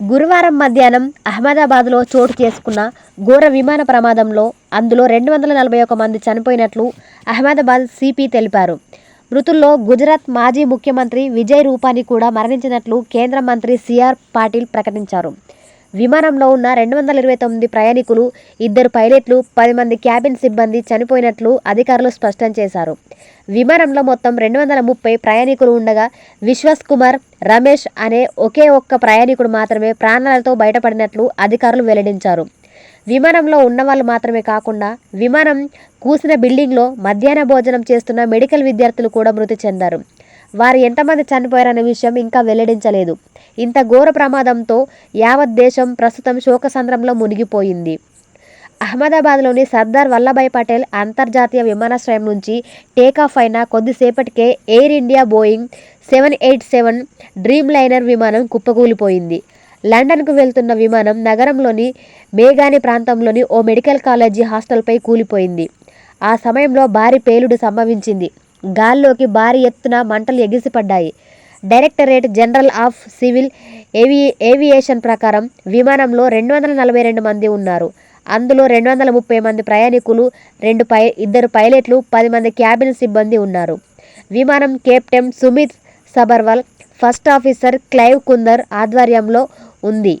గురువారం మధ్యాహ్నం అహ్మదాబాద్లో చోటు చేసుకున్న ఘోర విమాన ప్రమాదంలో అందులో రెండు వందల నలభై ఒక మంది చనిపోయినట్లు అహ్మదాబాద్ సిపి తెలిపారు. మృతుల్లో గుజరాత్ మాజీ ముఖ్యమంత్రి విజయ్ రూపానీ కూడా మరణించినట్లు కేంద్ర మంత్రి సిఆర్ పాటిల్ ప్రకటించారు. విమానంలో ఉన్న రెండు వందల ఇరవై తొమ్మిది ప్రయాణికులు ఇద్దరు పైలట్లు పది మంది క్యాబిన్ సిబ్బంది చనిపోయినట్లు అధికారులు స్పష్టం చేశారు. విమానంలో మొత్తం రెండు వందల ముప్పై ప్రయాణికులు ఉండగా విశ్వాస్ కుమార్ రమేష్ అనే ఒకే ఒక్క ప్రయాణికుడు మాత్రమే ప్రాణాలతో బయటపడినట్లు అధికారులు వెల్లడించారు. విమానంలో ఉన్నవాళ్ళు మాత్రమే కాకుండా విమానం కూసిన బిల్డింగ్లో మధ్యాహ్న భోజనం చేస్తున్న మెడికల్ విద్యార్థులు కూడా మృతి చెందారు. వారు ఎంతమంది చనిపోయారనే విషయం ఇంకా వెల్లడించలేదు. ఇంత ఘోర ప్రమాదంతో యావత్ దేశం ప్రస్తుతం శోకసంద్రంలో మునిగిపోయింది. అహ్మదాబాద్లోని సర్దార్ వల్లభాయ్ పటేల్ అంతర్జాతీయ విమానాశ్రయం నుంచి టేకాఫ్ అయిన కొద్దిసేపటికే Air India Boeing seven eight seven Dreamliner విమానం కుప్పకూలిపోయింది. లండన్కు వెళ్తున్న విమానం నగరంలోని మేఘాని ప్రాంతంలోని ఓ మెడికల్ కాలేజీ హాస్టల్పై కూలిపోయింది. ఆ సమయంలో భారీ పేలుడు సంభవించింది. గాల్లోకి భారీ ఎత్తున మంటలు ఎగిసిపడ్డాయి. డైరెక్టరేట్ జనరల్ ఆఫ్ సివిల్ ఏవి ఏవియేషన్ ప్రకారం విమానంలో రెండు వందల నలభై రెండు మంది ఉన్నారు. అందులో రెండు వందల ముప్పై మంది ప్రయాణికులు రెండు పై ఇద్దరు పైలట్లు పది మంది క్యాబిన్ సిబ్బంది ఉన్నారు. విమానం captain Sumit Sabharwal first officer Clive Kunder ఆధ్వర్యంలో ఉంది.